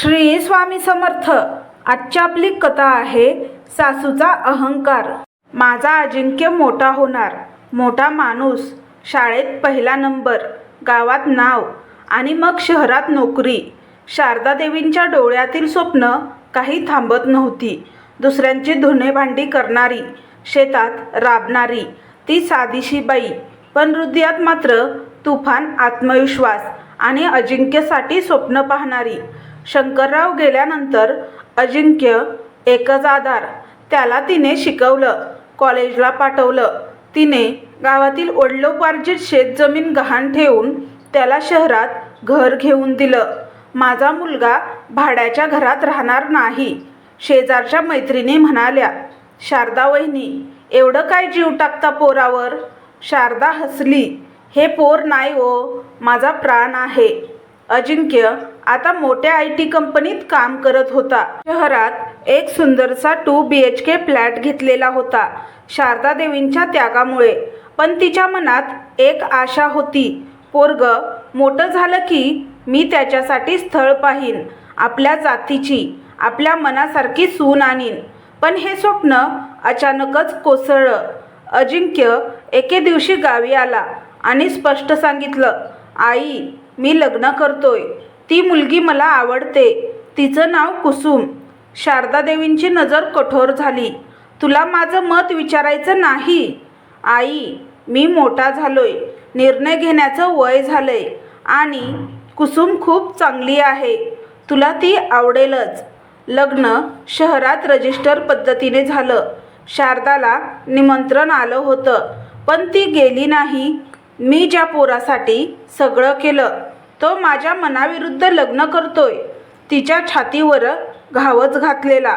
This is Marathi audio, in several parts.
श्री स्वामी समर्थ आजची आपली कथा आहे सासूचा अहंकार. माझा अजिंक्य मोठा होणार. मोठा माणूस शाळेत पहिला नंबर गावात नाव आणि मग शहरात नोकरी. शारदा देवींच्या डोळ्यातील स्वप्न काही थांबत नव्हती. दुसऱ्यांची धुणे भांडी करणारी शेतात राबणारी ती साधीशी बाई. पण हृदयात मात्र तुफान आत्मविश्वास आणि अजिंक्यसाठी स्वप्न पाहणारी. शंकरराव गेल्यानंतर अजिंक्य एकच आधार त्याला तिने शिकवलं कॉलेजला पाठवलं. तिने गावातील वडिलोपार्जित शेतजमीन गहाण ठेवून त्याला शहरात घर घेऊन दिलं. माझा मुलगा भाड्याच्या घरात राहणार नाही शेजारच्या मैत्रिणी म्हणाल्या. शारदा वहिनी एवढं काय जीव टाकता पोरावर? शारदा हसली. हे पोर नाही हो माझा प्राण आहे. अजिंक्य आता मोठ्या आय टी कंपनीत काम करत होता. शहरात एक सुंदरसा two B H K flat घेतलेला होता. शारदा देवींच्या त्यागामुळे. पण तिच्या मनात एक आशा होती. पोरग मोठं झालं की मी त्याच्यासाठी स्थळ पाहीन. आपल्या जातीची आपल्या मनासारखी सून आणीन. पण हे स्वप्न अचानकच कोसळलं. अजिंक्य एके दिवशी गावी आला आणि स्पष्ट सांगितलं आई मी लग्न करतोय. ती मुलगी मला आवडते. तिचं नाव कुसुम. शारदा देवींची नजर कठोर झाली. तुला माझं मत विचारायचं नाही. आई मी मोठा झालोय. निर्णय घेण्याचं वय झालंय. आणि कुसुम खूप चांगली आहे. तुला ती आवडेलच. लग्न शहरात रजिस्टर पद्धतीने झालं. शारदाला निमंत्रण आलं होतं. पण ती गेली नाही. मी ज्या पोरासाठी सगळं केलं तो माझ्या मनाविरुद्ध लग्न करतोय. तिच्या छातीवर घावच घातलेला.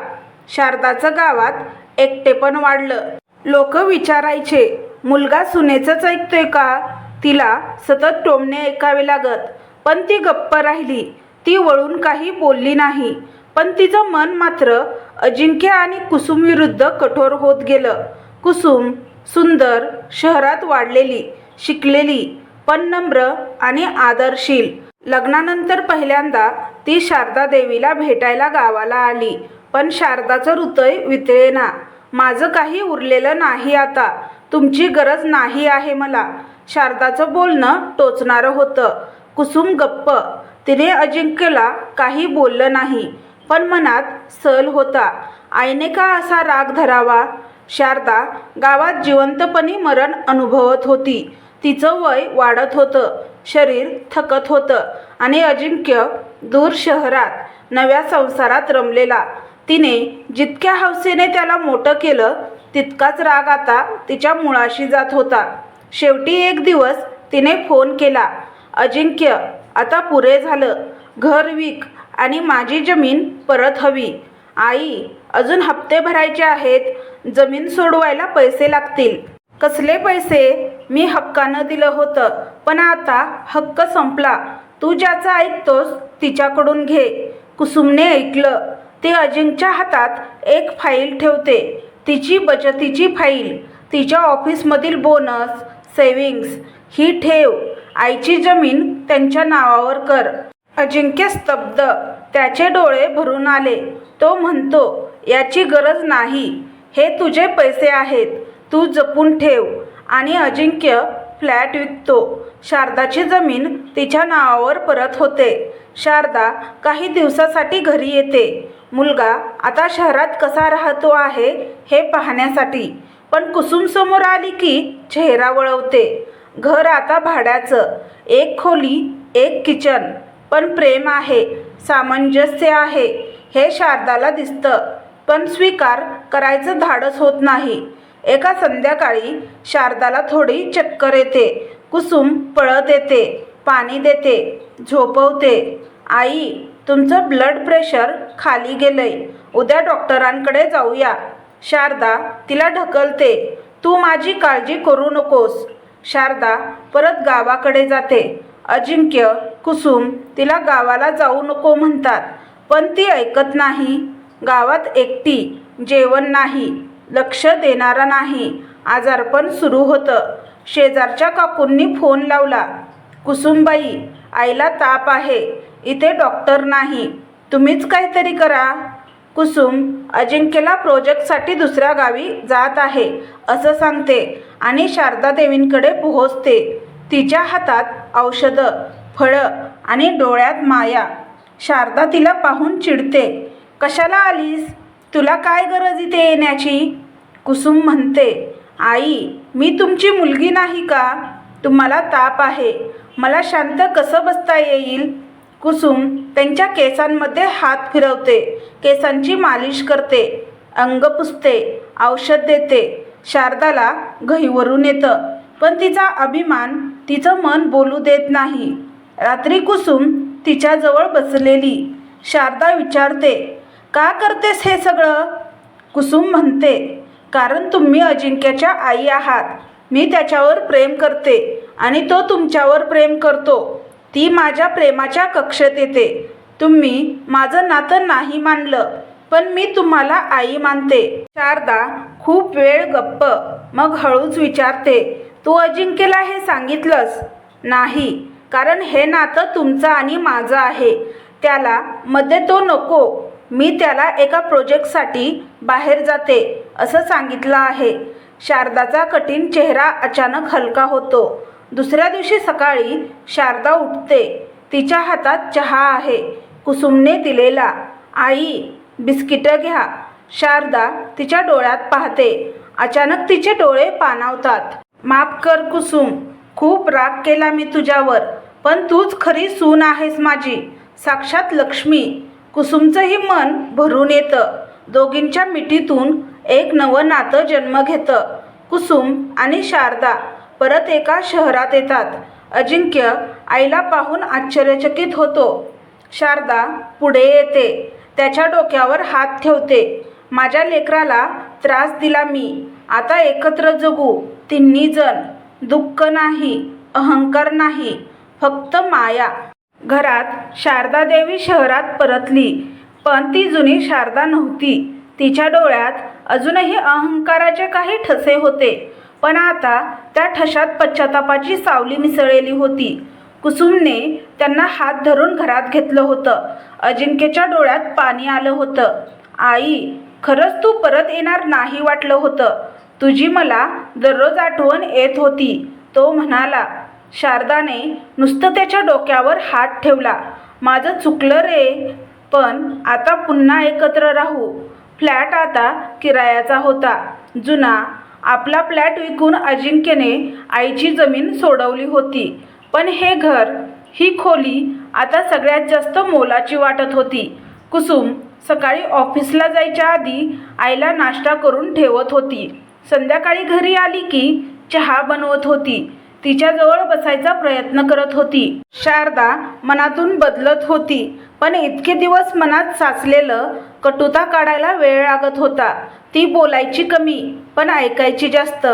शारदाचं गावात एकटेपण वाढलं. लोक विचारायचे मुलगा सुनेचंच ऐकतोय का? तिला सतत टोमणे ऐकावे लागत. पण ती गप्प राहिली. ती वळून काही बोलली नाही. पण तिचं मन मात्र अजिंक्य आणि कुसुम विरुद्ध कठोर होत गेलं. कुसुम सुंदर शहरात वाढलेली शिकलेली पण नम्र आणि आदरशील. लग्नानंतर पहिल्यांदा ती शारदा देवीला भेटायला गावाला आली. पण शारदाचं हृदय वितळेना. माझं काही उरलेलं नाही आता. तुमची गरज नाही आहे मला. शारदाचं बोलणं टोचणारं होतं. कुसुम गप्प. तिने अजिंक्यला काही बोललं नाही पण मनात सल होता. आईने का असा राग धरावा? शारदा गावात जिवंतपणी मरण अनुभवत होती. तिचं वय वाढत होतं. शरीर थकत होतं आणि अजिंक्य दूर शहरात नव्या संसारात रमलेला. तिने जितक्या हौसेने त्याला मोठं केलं तितकाच राग आता तिच्या मुळाशी जात होता. शेवटी एक दिवस तिने फोन केला. अजिंक्य आता पुरे झालं. घर विक आणि माझी जमीन परत हवी. आई अजून हप्ते भरायचे आहेत. जमीन सोडवायला पैसे लागतील. कसले पैसे? मी हक्कानं दिलं होतं. पण आता हक्क संपला. तू ज्याचं ऐकतोस तिच्याकडून घे. कुसुमने ऐकलं. ती अजिंक्यच्या हातात एक फाईल ठेवते. तिची बचतीची फाईल. तिच्या ऑफिसमधील बोनस सेविंग्स ही ठेव. आईची जमीन त्यांच्या नावावर कर. अजिंक्य स्तब्ध. त्याचे डोळे भरून आले. तो म्हणतो याची गरज नाही. हे तुझे पैसे आहेत. तू जपून ठेव. आणि अजिंक्य फ्लॅट विकतो. शारदाची जमीन तिच्या नावावर परत होते. शारदा काही दिवसासाठी घरी येते. मुलगा आता शहरात कसा राहतो आहे हे पाहण्यासाठी. पण कुसुम समोर आली की चेहरा वळवते. घर आता भाड्याचं. एक खोली एक किचन. पण प्रेम आहे सामंजस्य आहे हे शारदाला दिसतं. पण स्वीकार करायचं धाडस होत नाही. एका संध्याकाळी शारदाला थोडी चक्कर येते. कुसुम पळत येते पाणी देते झोपवते. आई तुमचं ब्लड प्रेशर खाली गेलंय. उद्या डॉक्टरांकडे जाऊया. शारदा तिला ढकलते. तू माझी काळजी करू नकोस. शारदा परत गावाकडे जाते. अजिंक्य कुसुम तिला गावाला जाऊ नको म्हणतात. पण ती ऐकत नाही. गावात एकटी जेवण नाही. लक्ष देणारा नाही. आजारपण सुरू होतं. शेजारच्या काकूंनी फोन लावला. कुसुमबाई आईला ताप आहे. इथे डॉक्टर नाही. तुम्हीच काहीतरी करा. कुसुम अजिंक्यला प्रोजेक्टसाठी दुसऱ्या गावी जात आहे असं सांगते आणि शारदा देवींकडे पोहोचते. तिच्या हातात औषधं फळं आणि डोळ्यात माया. शारदा तिला पाहून चिडते. कशाला आलीस? तुला काय गरज इथे येण्याची? कुसुम म्हणते आई मी तुमची मुलगी नाही का? तुम्हाला ताप आहे. मला शांत कसं बसता येईल? कुसुम त्यांच्या केसांमध्ये हात फिरवते केसांची मालिश करते अंग पुसते औषध देते शारदाला घहीवरून येतं. पण तिचा अभिमान तिचं मन बोलू देत नाही. रात्री कुसुम तिच्याजवळ बसलेली. शारदा विचारते का करतेस हे सगळं? कुसुम म्हणते कारण तुम्ही अजिंक्यच्या आई आहात. मी त्याच्यावर प्रेम करते आणि तो तुमच्यावर प्रेम करतो. ती माझ्या प्रेमाच्या कक्षेत येते. तुम्ही माझं नातं नाही मानलं पण मी तुम्हाला आई मानते. शारदा खूप वेळ गप्प मग हळूच विचारते तू अजिंक्यला हे सांगितलंस? नाही कारण हे नातं तुमचं आणि माझं आहे. त्याला मध्ये तो नको. मी त्याला एका प्रोजेक्टसाठी बाहेर जाते असं सांगितलं आहे. शारदाचा कठीण चेहरा अचानक हलका होतो. दुसऱ्या दिवशी सकाळी शारदा उठते. तिच्या हातात चहा आहे. कुसुमने दिलेला आई बिस्किटं घ्या. शारदा तिच्या डोळ्यात पाहते. अचानक तिचे डोळे पाणावतात. माफ कर कुसुम खूप राग केला मी तुझ्यावर पण तूच खरी सून आहेस माझी साक्षात लक्ष्मी. कुसुमचंही मन भरून येतं. दोघींच्या मिठीतून एक नवं नातं जन्म घेतं. कुसुम आणि शारदा परत एका शहरात येतात. अजिंक्य आईला पाहून आश्चर्यचकित होतो. शारदा पुढे येते. त्याच्या डोक्यावर हात ठेवते. माझ्या लेकराला त्रास दिला मी. आता एकत्र जगू. तिन्ही जण. दुःख नाही. अहंकार नाही. फक्त माया. घरात शारदा देवी शहरात परतली पण ती जुनी शारदा नव्हती. तिच्या डोळ्यात अजूनही अहंकाराचे काही ठसे होते पण आता त्या ठशात पश्चातापाची सावली मिसळलेली होती. कुसुमने त्यांना हात धरून घरात घेतलं होतं. अजिंक्यच्या डोळ्यात पाणी आलं होतं. आई खरंच तू परत येणार नाही? वाटलं होतं. तुझी मला दररोज आठवण येत होती तो म्हणाला. शारदाने नुसतं त्याच्या डोक्यावर हात ठेवला. माझं चुकलं रे पण आता पुन्हा एकत्र राहू. फ्लॅट आता किरायाचा होता. जुना आपला फ्लॅट विकून अजिंक्यने आईची जमीन सोडवली होती. पण हे घर ही खोली आता सगळ्यात जास्त मोलाची वाटत होती. कुसुम सकाळी ऑफिसला जायच्या आधी आईला नाश्ता करून ठेवत होती. संध्याकाळी घरी आली की चहा बनवत होती. तिच्याजवळ बसायचा प्रयत्न करत होती. शारदा मनातून बदलत होती पण इतके दिवस मनात साचलेलं कटुता काढायला वेळ लागत होता. ती बोलायची कमी पण ऐकायची जास्त.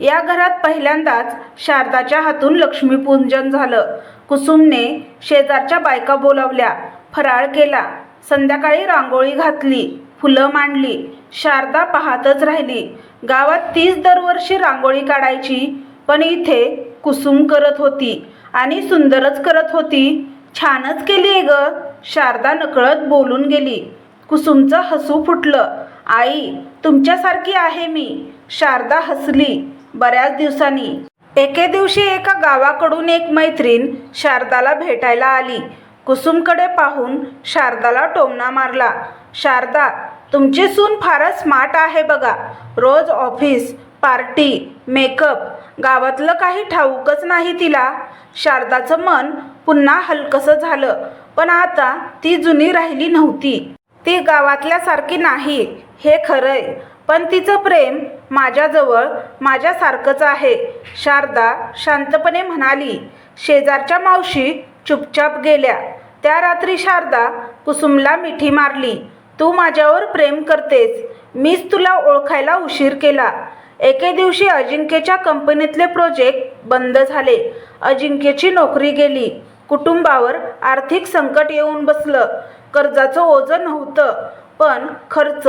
या घरात पहिल्यांदाच शारदाच्या हातून लक्ष्मीपूजन झालं. कुसुमने शेजारच्या बायका बोलावल्या फराळ केला संध्याकाळी रांगोळी घातली फुलं मांडली शारदा पाहतच राहिली. गावात तीच दरवर्षी रांगोळी काढायची पण इथे कुसुम करत होती आणि सुंदरच करत होती. छानच केली ग. शारदा नकळत बोलून गेली. कुसुमचं हसू फुटलं. आई तुमच्यासारखी आहे मी. शारदा हसली बऱ्याच दिवसांनी. एके दिवशी एका गावाकडून एक मैत्रीण शारदाला भेटायला आली. कुसुमकडे पाहून शारदाला टोमणा मारला. शारदा तुमची सून फारच स्मार्ट आहे बघा. रोज ऑफिस पार्टी मेकअप गावातलं काही ठाऊकच नाही तिला. शारदाचं मन पुन्हा हलकसं झालं पण आता ती जुनी राहिली नव्हती. ती गावातल्यासारखी नाही हे खरंय. पण तिचं प्रेम माझ्याजवळ माझ्यासारखंच आहे शारदा शांतपणे म्हणाली. शेजारच्या मावशी चुपचाप गेल्या. त्या रात्री शारदा कुसुमला मिठी मारली. तू माझ्यावर प्रेम करतेस. मीच तुला ओळखायला उशीर केला. एके दिवशी अजिंक्यच्या कंपनीतले प्रोजेक्ट बंद झाले. अजिंक्यची नोकरी गेली. कुटुंबावर आर्थिक संकट येऊन बसलं. कर्जाचं ओझं नव्हतं. पण खर्च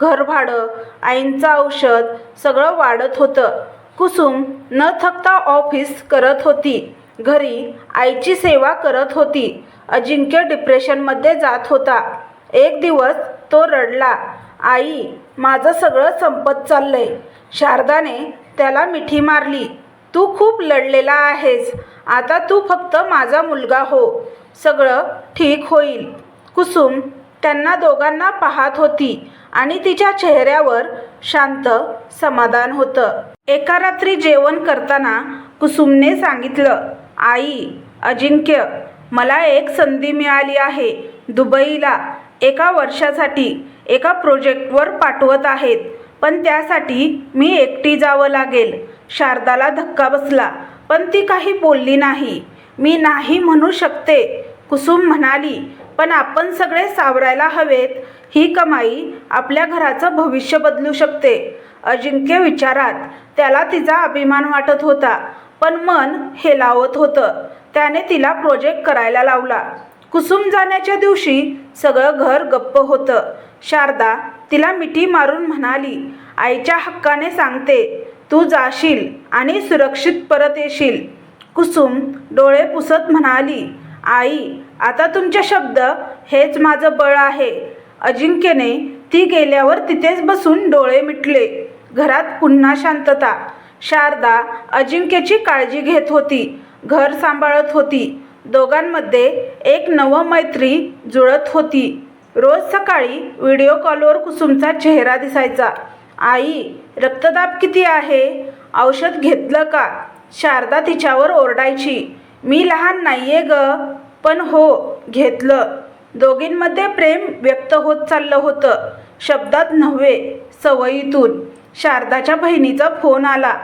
घरभाडं आईंचं औषध सगळं वाढत होतं. कुसुम न थकता ऑफिस करत होती. घरी आईची सेवा करत होती. अजिंक्य डिप्रेशनमध्ये जात होता. एक दिवस तो रडला. आई माझं सगळं संपत चाललंय. शारदाने त्याला मिठी मारली. तू खूप लढलेला आहेस. आता तू फक्त माझा मुलगा हो. सगळं ठीक होईल. कुसुम त्यांना दोघांना पाहत होती आणि तिच्या चेहऱ्यावर शांत समाधान होतं. एका रात्री जेवण करताना कुसुमने सांगितलं आई अजिंक्य मला एक संधी मिळाली आहे. दुबईला एका वर्षासाठी एका प्रोजेक्टवर पाठवत आहेत. पण त्यासाठी मी एकटी जावं लागेल. शारदाला धक्का बसला पण ती काही बोलली नाही. मी नाही म्हणू शकते कुसुम म्हणाली. पण आपण सगळे सावरायला हवेत. ही कमाई आपल्या घराचं भविष्य बदलू शकते. अजिंक्य विचारात. त्याला तिचा अभिमान वाटत होता पण मन हे लावत होतं. त्याने तिला प्रोजेक्ट करायला लावला. कुसुम जाण्याच्या दिवशी सगळं घर गप्प होतं. शारदा तिला मिठी मारून म्हणाली आईच्या हक्काने सांगते तू जाशील आणि सुरक्षित परत येशील. कुसुम डोळे पुसत म्हणाली आई आता तुमचे शब्द हेच माझं बळ आहे. अजिंक्यने ती गेल्यावर तिथेच बसून डोळे मिटले. घरात पुन्हा शांतता. शारदा अजिंक्यची काळजी घेत होती घर सांभाळत होती. दोघांमध्ये एक नवमैत्री जुळत होती. रोज सकाळी व्हिडिओ कॉलवर कुसुमचा चेहरा दिसायचा. आई रक्तदाब किती आहे? औषध घेतलं का? शारदा तिच्यावर ओरडायची. मी लहान नाहीये ग पण हो घेतलं. दोघींमध्ये प्रेम व्यक्त होत चाललं होतं. शब्दात नव्हे सवयीतून. शारदाच्या बहिणीचा फोन आला.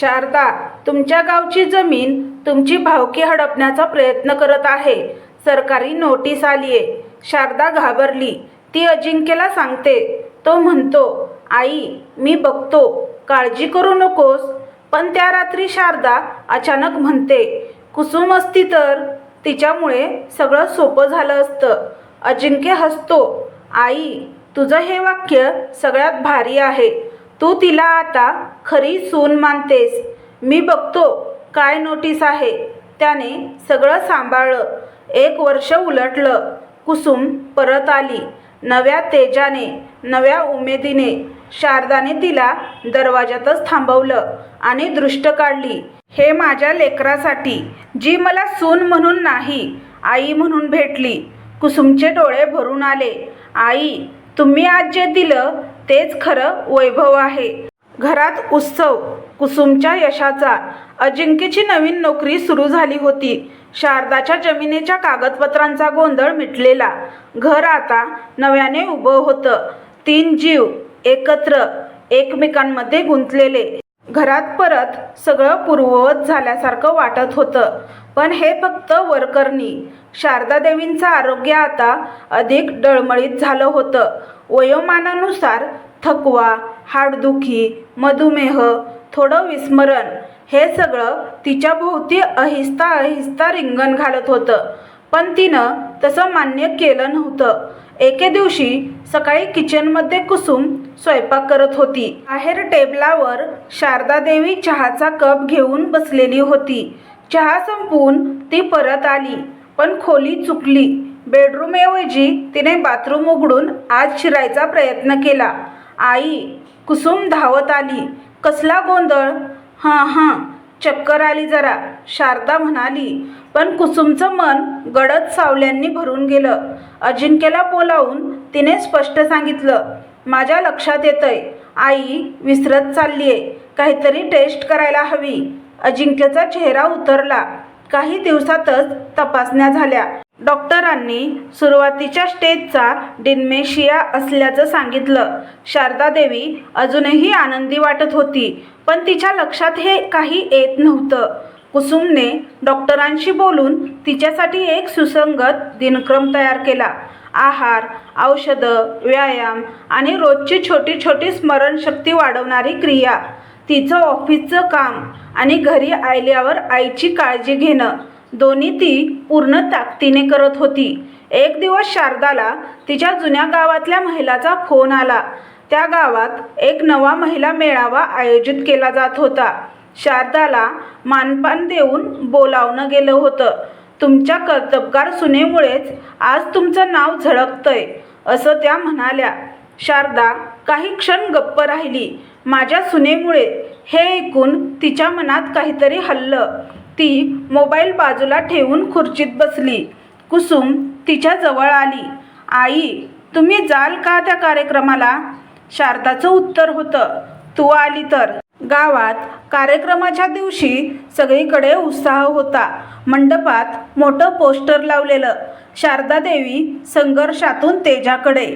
शारदा तुमच्या गावची जमीन तुमची भावकी हडपण्याचा प्रयत्न करत आहे. सरकारी नोटीस आलीये. शारदा घाबरली. ती अजिंक्यला सांगते तो म्हणतो आई मी बघतो काळजी करू नकोस. पण त्या रात्री शारदा अचानक म्हणते कुसुम असती तर तिच्यामुळे सगळं सोपं झालं असतं. अजिंक्य हसतो आई तुझं हे वाक्य सगळ्यात भारी आहे. तू तिला आता खरी सून मानतेस. मी बघतो काय नोटीस आहे. त्याने सगळं सांभाळलं. एक वर्ष उलटलं. कुसुम परत आली. नव्या तेजाने नव्या उमेदीने शारदाने तिला दरवाजातच थांबवलं आणि दृष्ट काढली. हे माझ्या लेकरासाठी जी मला सून म्हणून नाही आई म्हणून भेटली. कुसुमचे डोळे भरून आले. आई तुम्ही आज जे दिलं तेच खरं वैभव आहे. घरात उत्सव कुसुमच्या यशाचा. अजिंक्यची नवीन नोकरी सुरू झाली होती. शारदाच्या जमिनीच्या कागदपत्रांचा गोंधळ मिटलेला. घर आता नव्याने उभं होतं. तीन जीव एकत्र एकमेकांमध्ये गुंतलेले. घरात परत सगळं पूर्ववत झाल्यासारखं वाटत होतं. पण हे फक्त वरकरणी. शारदादेवींचं आरोग्य आता अधिक डळमळीत झालं होतं. वयोमानानुसार थकवा हाडदुखी मधुमेह थोडं विस्मरण हे सगळं तिच्या भोवती अहिस्ता अहिस्ता रिंगण घालत होतं. पण तिनं तसं मान्य केलं नव्हतं. एके दिवशी सकाळी किचनमध्ये कुसुम स्वयंपाक करत होती. बाहेर टेबलावर शारदादेवी चहाचा कप घेऊन बसलेली होती. चहा संपवून ती परत आली पण खोली चुकली. बेडरूमऐवजी तिने बाथरूम उघडून आज शिरायचा प्रयत्न केला. आई कुसुम धावत आली. कसला गोंधळ? हां हां चक्कर आली जरा शारदा म्हणाली. पण कुसुमचं मन गडद सावल्यांनी भरून गेलं. अजिंक्यला बोलावून तिने स्पष्ट सांगितलं माझ्या लक्षात येतंय आई विसरत चालली आहे काहीतरी टेस्ट करायला हवी. अजिंक्यचा चेहरा उतरला. काही दिवसातच तपासण्या झाल्या. डॉक्टरांनी सुरुवातीच्या स्टेजचा डिन्मेशिया असल्याचं सांगितलं. शारदादेवी अजूनही आनंदी वाटत होती पण तिच्या लक्षात हे काही येत नव्हतं. कुसुमने डॉक्टरांशी बोलून तिच्यासाठी एक सुसंगत दिनक्रम तयार केला. आहार औषधं व्यायाम आणि रोजची छोटी छोटी स्मरणशक्ती वाढवणारी क्रिया. तिचं ऑफिसचं काम आणि घरी आल्यावर आईची काळजी घेणं. दोन्ही ती पूर्ण ताकदीने करत होती. एक दिवस शारदाला तिच्या जुन्या गावातल्या महिलाचा फोन आला. त्या गावात एक नवा महिला मेळावा आयोजित केला जात होता. शारदाला मानपान देऊन बोलावणं गेलं होतं. तुमच्या कर्तबगार सुनेमुळेच आज तुमचं नाव झळकतंय असं त्या म्हणाल्या. शारदा काही क्षण गप्प राहिली. माझ्या सुनेमुळे हे ऐकून तिच्या मनात काहीतरी हल्लं. ती मोबाईल बाजूला ठेवून खुर्चीत बसली. कुसुम तिच्या जवळ आली. आई तुम्ही जाल का त्या कार्यक्रमाला? शारदाचं उत्तर होतं. तू आली तर. गावात कार्यक्रमाच्या दिवशी सगळीकडे उत्साह होता. मंडपात मोठं पोस्टर लावलेलं. शारदा देवी संघर्षातून तेजाकडे.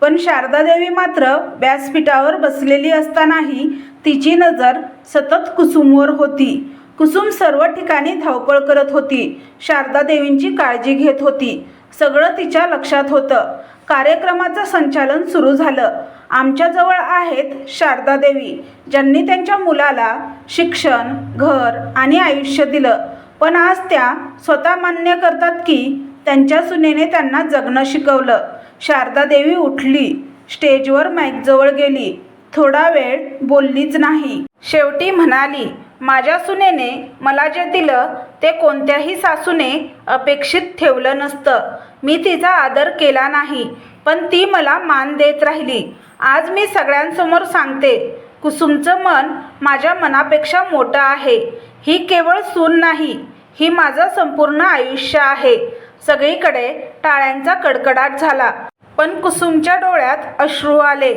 पण शारदा देवी मात्र व्यासपीठावर बसलेली असतानाही तिची नजर सतत कुसुमवर होती. कुसुम सर्व ठिकाणी धावपळ करत होती. शारदा देवींची काळजी घेत होती. सगळं तिच्या लक्षात होतं. कार्यक्रमाचं संचालन सुरू झालं. आमच्याजवळ आहेत शारदा देवी ज्यांनी त्यांच्या मुलाला शिक्षण घर आणि आयुष्य दिलं. पण आज त्या स्वतः मान्य करतात की त्यांच्या सुनेने त्यांना जगणं शिकवलं. शारदा देवी उठली. स्टेजवर माईकजवळ गेली. थोडा वेळ बोललीच नाही. शेवटी म्हणाली माझ्या सुनेने मला जे दिलं ते कोणत्याही सासूने अपेक्षित ठेवलं नसतं. मी तिचा आदर केला नाही पण ती मला मान देत राहिली. आज मी सगळ्यांसमोर सांगते कुसुमचं मन माझ्या मनापेक्षा मोठं आहे. ही केवळ सून नाही ही माझं संपूर्ण आयुष्य आहे. सगळीकडे टाळ्यांचा कडकडाट झाला. पण कुसुमच्या डोळ्यात अश्रू आले.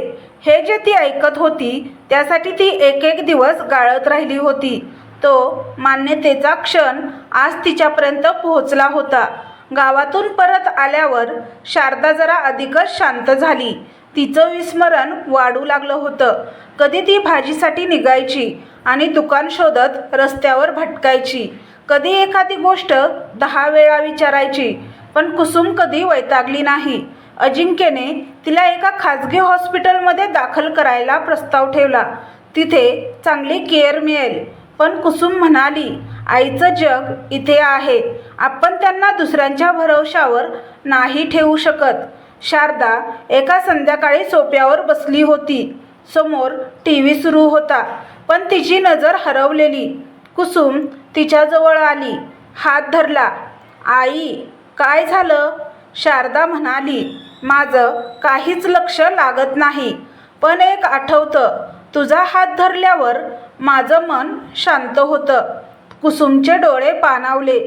हे जे ती ऐकत होती त्यासाठी ती एक एक दिवस गाळत राहिली होती. तो मान्यतेचा क्षण आज तिच्यापर्यंत पोहोचला होता. गावातून परत आल्यावर शारदा जरा अधिकच शांत झाली. तिचं विस्मरण वाढू लागलं होतं. कधी ती भाजीसाठी निघायची आणि दुकान शोधत रस्त्यावर भटकायची. कधी एखादी गोष्ट दहा वेळा विचारायची पण कुसुम कधी वैतागली नाही. अजिंक्यने तिला एका खाजगी हॉस्पिटलमध्ये दाखल करायला प्रस्ताव ठेवला. तिथे चांगली केअर मिळेल. पण कुसुम म्हणाली आईचं जग इथे आहे. आपण त्यांना दुसऱ्यांच्या भरवशावर नाही ठेवू शकत. शारदा एका संध्याकाळी सोप्यावर बसली होती. समोर टी व्ही सुरू होता पण तिची नजर हरवलेली. कुसुम तिच्याजवळ आली. हात धरला. आई काय झालं? शारदा म्हणाली. माझं काहीच लक्ष लागत नाही. पण एक आठवतं तुझा हात धरल्यावर माझं मन शांत होतं. कुसुमचे डोळे पाणावले.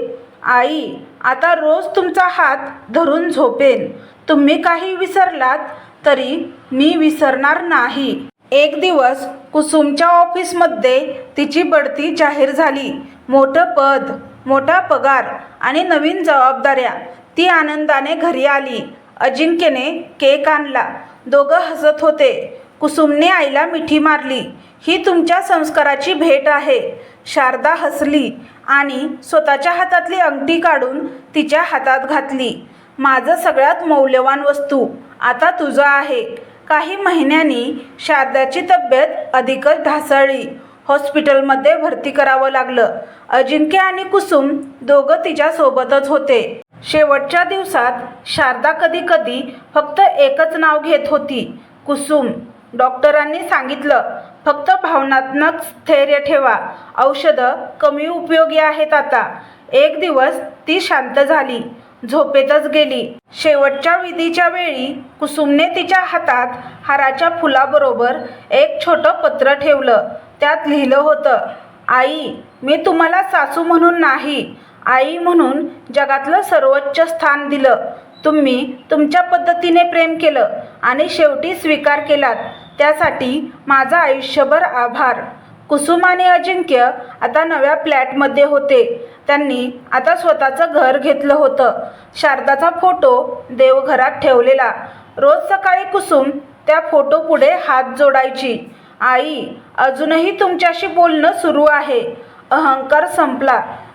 आई आता रोज तुमचा हात धरून झोपेन. तुम्ही काही विसरलात तरी मी विसरणार नाही. एक दिवस कुसुमच्या ऑफिसमध्ये तिची बढती जाहीर झाली. मोठं पद मोठा पगार आणि नवीन जबाबदाऱ्या. ती आनंदाने घरी आली. अजिंक्यने केक आणला. दोघं हसत होते. कुसुमने आईला मिठी मारली. ही तुमच्या संस्काराची भेट आहे. शारदा हसली आणि स्वतःच्या हातातली अंगठी काढून तिच्या हातात घातली. माझं सगळ्यात मौल्यवान वस्तू आता तुझं आहे. काही महिन्यांनी शारदाची तब्येत अधिकच ढासळली. हॉस्पिटलमध्ये भरती करावं लागलं. अजिंक्य आणि कुसुम दोघं तिच्यासोबतच होते. शेवटच्या दिवसात शारदा कधी कधी फक्त एकच नाव घेत होती कुसुम. डॉक्टरांनी सांगितलं फक्त भावनात्मक स्थैर्य ठेवा. औषधं कमी उपयोगी आहेत आता. एक दिवस ती शांत झाली झोपेतच गेली. शेवटच्या विधीच्या वेळी कुसुमने तिच्या हातात हाराच्या फुलाबरोबर एक छोटं पत्र ठेवलं. त्यात लिहिलं होतं आई मी तुम्हाला सासू म्हणून नाही आई म्हणून जगातलं सर्वोच्च स्थान दिलं. तुम्ही तुमच्या पद्धतीने प्रेम केलं आणि शेवटी स्वीकार केलात. त्यासाठी माझा आयुष्यभर आभार. कुसुम आणि अजिंक्य आता नव्या फ्लॅटमध्ये होते. त्यांनी आता स्वतःचं घर घेतलं होतं. शारदाचा फोटो देवघरात ठेवलेला. रोज सकाळी कुसुम त्या फोटो पुढे हात जोडायची. आई अजूनही तुमच्याशी बोलणं सुरू आहे. अहंकार संपला.